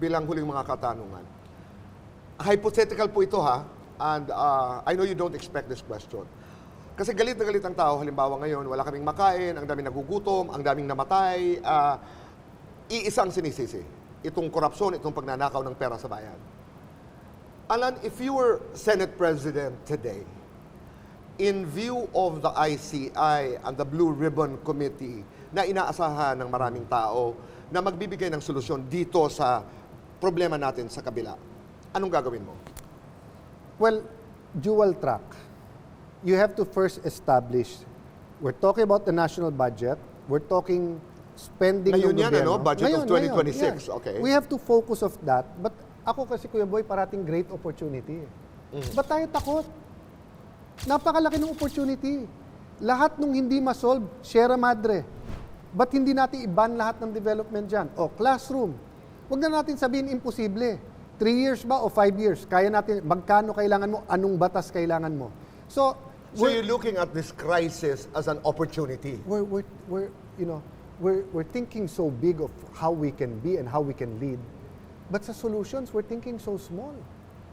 bilang huling mga katanungan. Hypothetical po ito ha, and uh, I know you don't expect this question. Kasi galit na galit ang tao, halimbawa ngayon, wala kaming makain, ang daming nagugutom, ang daming namatay, uh, iisang sinisisi. Itong korupsyon, itong pagnanakaw ng pera sa bayan. Alan, if you were Senate President today, in view of the ICI and the Blue Ribbon Committee na inaasahan ng maraming tao na magbibigay ng solusyon dito sa problema natin sa kabila, anong gagawin mo? Well, dual track. You have to first establish, we're talking about the national budget, we're talking spending Ngayon ng yan, gobyerno. ano? Budget of 2026, yeah. okay. We have to focus of that. But ako kasi, Kuya Boy, parating great opportunity. Mm. Ba't tayo takot? Napakalaki ng opportunity. Lahat nung hindi masolve, share madre. Ba't hindi natin iban lahat ng development dyan? O, classroom. Huwag na natin sabihin imposible. Three years ba o five years? Kaya natin, magkano kailangan mo, anong batas kailangan mo. So, So we're, you're looking at this crisis as an opportunity. we're, we're, we're, you know, we're, we're thinking so big of how we can be and how we can lead. But sa solutions, we're thinking so small.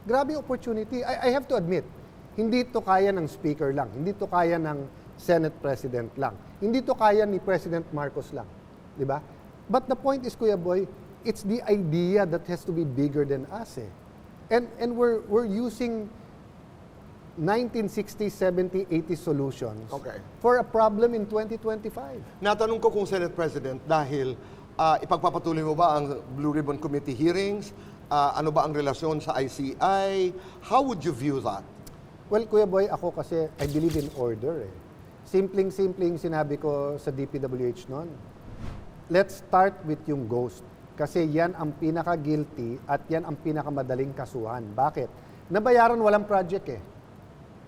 Grabe opportunity. I, I have to admit, hindi to kaya ng speaker lang. Hindi to kaya ng Senate President lang. Hindi to kaya ni President Marcos lang. Di ba? But the point is, Kuya Boy, it's the idea that has to be bigger than us eh. And, and we're, we're using 1960, 70, 80 solutions Okay. for a problem in 2025. Natanong ko kung Senate President dahil ah, ipagpapatuloy mo ba ang Blue Ribbon Committee hearings? Ah, ano ba ang relasyon sa ICI? How would you view that? Well, Kuya Boy, ako kasi I believe in order eh. Simpleng-simpleng sinabi ko sa DPWH noon. Let's start with yung ghost. Kasi yan ang pinaka-guilty at yan ang pinakamadaling kasuhan. Bakit? Nabayaran walang project eh.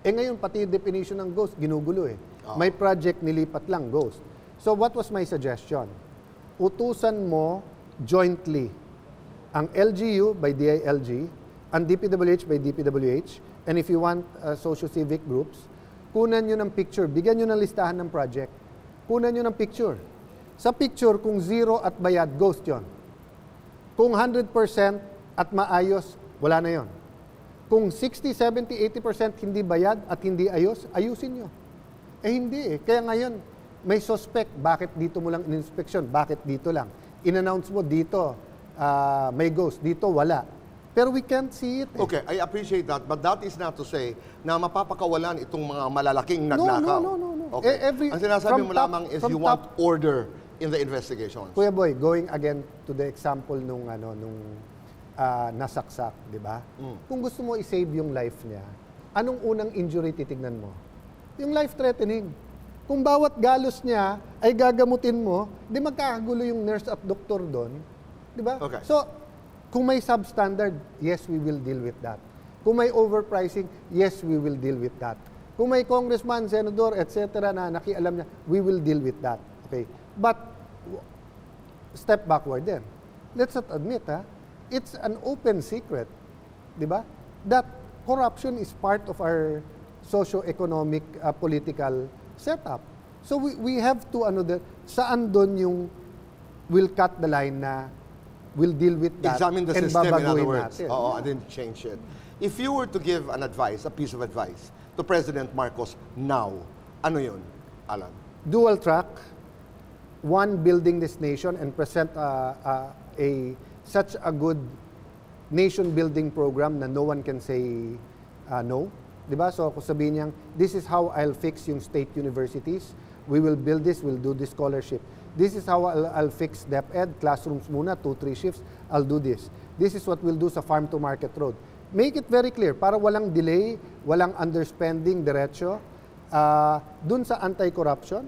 Eh ngayon, pati yung definition ng ghost, ginugulo eh. May project, nilipat lang, ghost. So what was my suggestion? Utusan mo jointly ang LGU by DILG, ang DPWH by DPWH, and if you want uh, socio-civic groups, kunan nyo ng picture, bigyan nyo ng listahan ng project, kunan nyo ng picture. Sa picture, kung zero at bayad, ghost yon. Kung 100% at maayos, wala na yon. Kung 60, 70, 80% hindi bayad at hindi ayos, ayusin nyo. Eh hindi eh. Kaya ngayon, may suspect. Bakit dito mo lang in-inspection? Bakit dito lang? In-announce mo dito, ah, may ghost. Dito, wala. Pero we can't see it. eh. Okay, I appreciate that, but that is not to say na mapapakawalan itong mga malalaking No, nagnakaw. no, no, no, no. Okay. Eh, every- Ang sinasabi mo top- lamang is you want order in the investigations. Kuya Boy, going again to the example nung ano nung ah, nasaksak, 'di ba? Kung gusto mo i-save yung life niya, anong unang injury titignan mo? Yung life threatening. Kung bawat galos niya ay gagamutin mo, di magkakagulo yung nurse at doktor doon, 'di ba? Okay. So, kung may substandard, yes, we will deal with that. Kung may overpricing, yes, we will deal with that. Kung may congressman, senador, etc. na nakialam niya, we will deal with that. Okay? But step backward then. Let's not admit, ha? It's an open secret, di ba? That corruption is part of our socio-economic uh, political setup. So we, we have to, ano, the, saan doon yung will cut the line na will deal with that Examine the and system, in other words. natin. Oo, I didn't change it. If you were to give an advice, a piece of advice, to President Marcos now, ano yun, Alan? dual track, one building this nation and present uh, uh, a such a good nation building program na no one can say uh, no. 'Di ba? So kung sabihin niyang this is how I'll fix yung state universities. We will build this, we'll do this scholarship. This is how I'll, I'll fix DepEd, classrooms muna, two, three shifts, I'll do this. This is what we'll do sa farm to market road. Make it very clear para walang delay, walang underspending diretso. Uh, dun sa anti-corruption,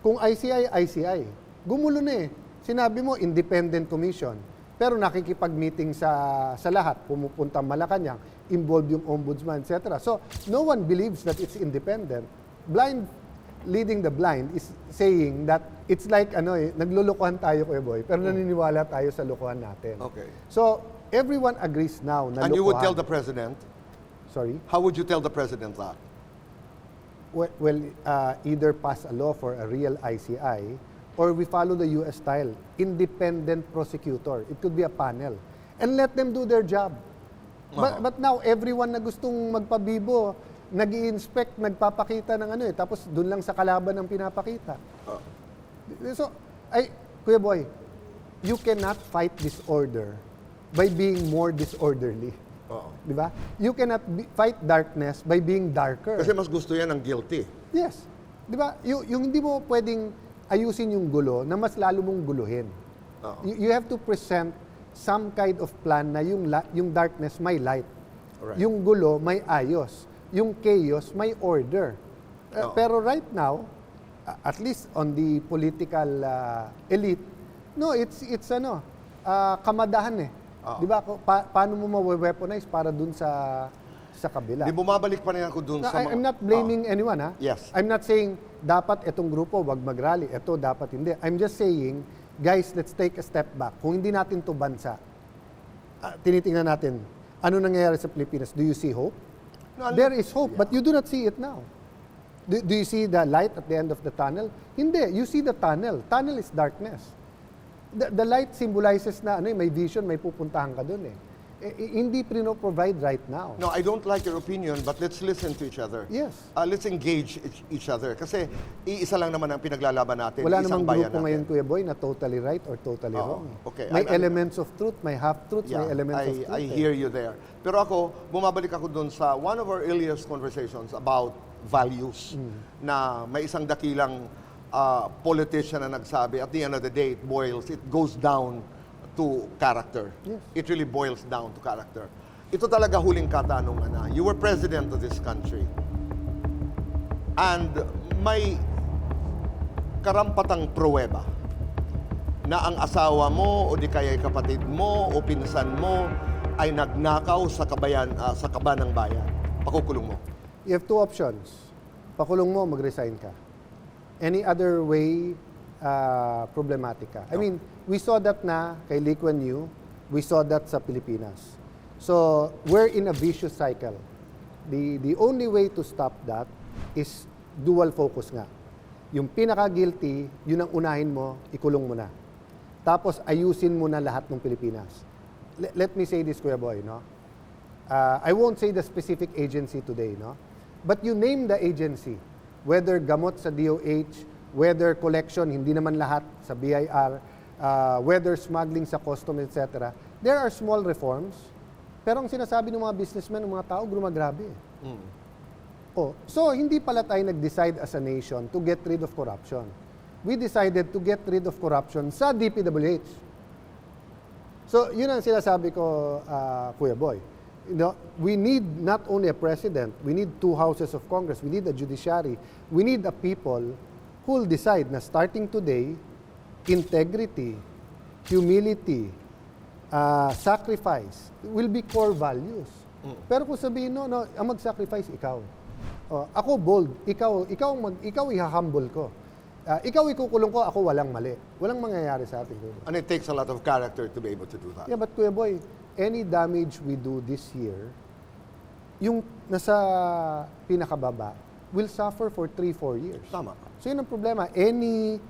kung ICI, ICI. Gumulo na eh. Sinabi mo, independent commission. Pero nakikipag-meeting sa, sa lahat, pumupunta Malacanang, involved yung ombudsman, etc. So, no one believes that it's independent. Blind leading the blind is saying that it's like ano eh, naglulukuhan tayo Kuya Boy, pero naniniwala tayo sa lukuhan natin. Okay. So, everyone agrees now na And you would tell the President, Sorry? how would you tell the President that? Well, well uh, either pass a law for a real ICI or we follow the US style, independent prosecutor. It could be a panel. and let them do their job. But, Oo. but now, everyone na gustong magpabibo, nag inspect nagpapakita ng ano eh, tapos doon lang sa kalaban ang pinapakita. Oo. So, ay, Kuya Boy, you cannot fight disorder by being more disorderly. Oo. Di ba? You cannot be- fight darkness by being darker. Kasi mas gusto yan ng guilty. Yes. Di ba? Yung, yung hindi mo pwedeng ayusin yung gulo na mas lalo mong guluhin. Oo. You, you have to present some kind of plan na yung, la- yung darkness may light. Alright. Yung gulo may ayos. Yung chaos may order. Uh. Pero right now, at least on the political uh, elite, no, it's it's ano, uh, kamadahan eh. Oo. 'Di ba? Ko- Pa- paano mo ma-weaponize para dun sa sa kabila? Di bumabalik pa rin ako dun sa... I, mga- I'm not blaming anyone, ha? Yes. I'm not saying dapat itong grupo wag mag-rally, ito dapat hindi. I'm just saying, guys, let's take a step back. Kung hindi natin to bansa, ah, tinitingnan natin, ano nangyayari sa Pilipinas? Do you see hope? No, There is hope, but you do not see it now. Do, do you see the light at the end of the tunnel? Hindi. You see the tunnel. Tunnel is darkness. The, the light symbolizes na ano, eh, may vision, may pupuntahan ka doon eh. Eh, eh, hindi provide right now. No, I don't like your opinion, but let's listen to each other. Yes. Uh, let's engage each, each other. Kasi iisa lang naman ang pinaglalaban natin. Wala isang namang bayan grupo natin. ngayon, Kuya Boy, na totally right or totally Oo, wrong. okay. May I- I- elements of truth, may half-truths, Yeah, may elements I, of truth. I eh. hear you there. Pero ako, bumabalik ako dun sa one of our earliest conversations about values Mm. na may isang dakilang uh, politician na nagsabi, at the end of the day, it boils, it goes down to character. Yes. It really boils down to character. Ito talaga huling katanungan na. You were president of this country. And may karampatang pruweba na ang asawa mo o di kaya kapatid mo o pinsan mo ay nagnakaw sa kabayan ah, sa kaba ng bayan. Pakukulong mo. You have two options. Pakulong mo, mag-resign ka. Any other way, uh, problematic ka. I mean, we saw that na kay Lee Kuan Yew, we saw that sa Pilipinas. So, we're in a vicious cycle. The, the only way to stop that is dual focus nga. Yung pinaka-guilty, yun ang unahin mo, ikulong mo na. Tapos, ayusin mo na lahat ng Pilipinas. Le- let me say this, Kuya Boy, no? Uh, I won't say the specific agency today, no? But you name the agency, whether gamot sa DOH, whether collection, hindi naman lahat sa BIR, uh, whether smuggling sa custom, etc. There are small reforms, pero ang sinasabi ng mga businessmen, ng mga tao, grumagrabe. eh. Oh, so hindi pala tayo nag-decide as a nation to get rid of corruption. We decided to get rid of corruption sa DPWH. So, yun ang sinasabi ko, uh, Kuya Boy. You know, we need not only a president, we need two houses of Congress, we need a judiciary, we need a people who will decide na starting today, integrity, humility, uh, sacrifice will be core values. Pero kung sabihin, no, no, ang mag-sacrifice, ikaw. Oh, ako bold, ikaw, ikaw, mag, ikaw ihahumble ko. Ah, ikaw ikukulong ko, ako walang mali. Walang mangyayari sa atin. And it takes a lot of character to be able to do that. Yeah, but Kuya Boy, any damage we do this year, yung nasa pinakababa, will suffer for 3-4 years. Tama. So yun ang problema. Any,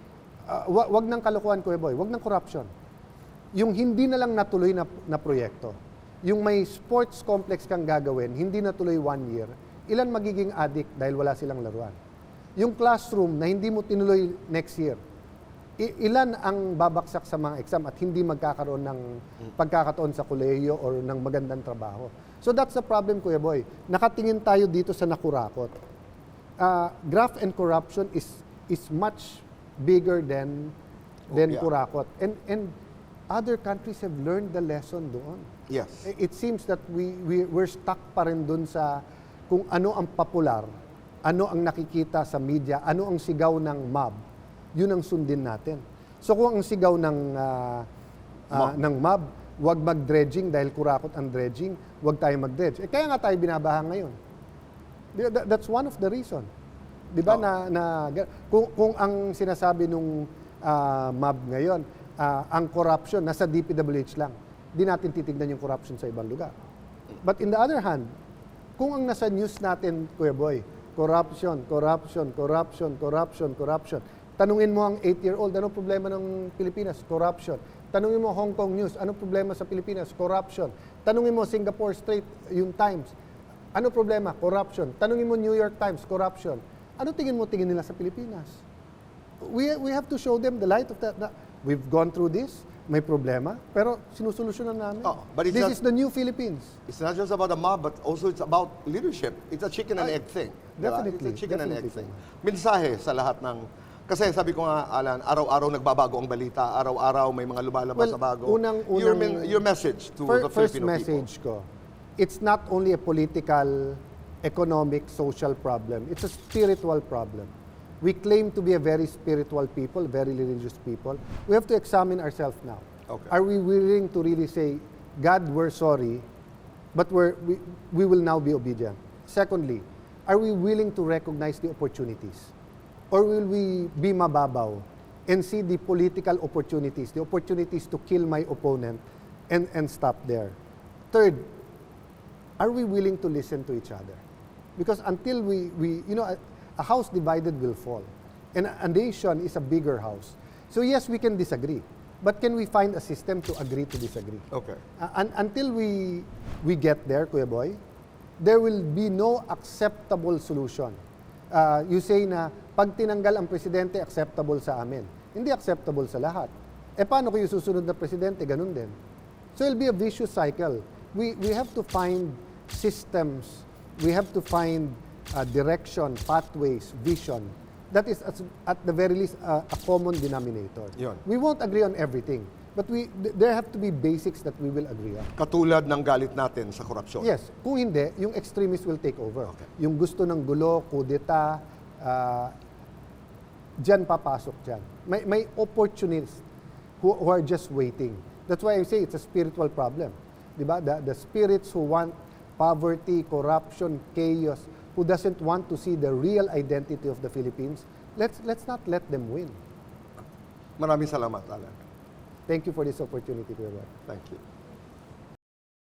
uh, wa- wag ng kalokohan, Kuya Boy, wag ng corruption. Yung hindi na lang natuloy na, na proyekto, yung may sports complex kang gagawin, hindi natuloy one year, ilan magiging addict dahil wala silang laruan? Yung classroom na hindi mo tinuloy next year, ilan ang babaksak sa mga exam at hindi magkakaroon ng pagkakataon sa kolehiyo or ng magandang trabaho. So that's the problem, Kuya Boy. Nakatingin tayo dito sa nakurakot. Uh, graft and corruption is is much bigger than than yeah. kurakot. And and other countries have learned the lesson doon. Yes. It seems that we, we we're stuck pa rin dun sa kung ano ang popular, ano ang nakikita sa media, ano ang sigaw ng mob, yun ang sundin natin. So kung ang sigaw ng ah, ah, Mob. ng mob, wag mag-dredging dahil kurakot ang dredging, wag tayo mag-dredge. Eh, kaya nga tayo binabaha ngayon. That's one of the reason. 'Di ba Oo. na, na kung, kung ang sinasabi nung ah, mob ngayon, ah, ang corruption nasa DPWH lang. Di natin titignan yung corruption sa ibang lugar. But in the other hand, kung ang nasa news natin, Kuya Boy, corruption, corruption, corruption, corruption, corruption. Tanungin mo ang 8-year-old, ano problema ng Pilipinas? Corruption. Tanungin mo Hong Kong News, ano problema sa Pilipinas? Corruption. Tanungin mo Singapore Straight, yung Times, ano problema? Corruption. Tanungin mo New York Times, corruption. Ano tingin mo tingin nila sa Pilipinas? We, we have to show them the light of that. na we've gone through this, may problema, pero sinusolusyonan namin. Oh, but it's this not- is the new Philippines. It's not just about the mob, but also it's about leadership. It's a chicken and egg thing. definitely, It's a chicken and egg definitely. thing. Mensahe sa lahat ng... Kasi sabi ko nga, Alan, araw-araw nagbabago ang balita. Araw-araw may mga lumalabas Well, na bago. unang- your, unang- men- your message to Fir- the first Filipino message ko, it's not only a political, economic, social problem. It's a spiritual problem. We claim to be a very spiritual people, very religious people. We have to examine ourselves now. Okay. Are we willing to really say, God, we're sorry, but we're, we, we will now be obedient? Secondly, are we willing to recognize the opportunities? Or will we be mababaw and see the political opportunities, the opportunities to kill my opponent and, and stop there? Third, are we willing to listen to each other? Because until we, we you know, a, a house divided will fall. And a, a nation is a bigger house. So yes, we can disagree. But can we find a system to agree to disagree? Okay. Uh, un- until we we get there, Kuya Boy, there will be no acceptable solution. Uh, you say na pag tinanggal ang presidente, acceptable sa amin. Hindi acceptable sa lahat. Eh paano kung yung susunod na presidente, ganun din. So it'll be a vicious cycle. We, we have to find systems, we have to find uh, direction, pathways, vision that is at, at the very least uh, a common denominator. Yun. We won't agree on everything, but we th- there have to be basics that we will agree on. Katulad ng galit natin sa korupsyon. Yes, kung hindi, yung extremists will take over. Okay. Yung gusto ng gulo, kudeta, uh, dyan papasok dyan. May, may opportunists who, who are just waiting. That's why I say it's a spiritual problem. Di ba? The, the spirits who want poverty, corruption, chaos, who doesn't want to see the real identity of the Philippines, let's, let's not let them win. Maraming salamat, Alan. Thank you for this opportunity, Kuya. Thank you.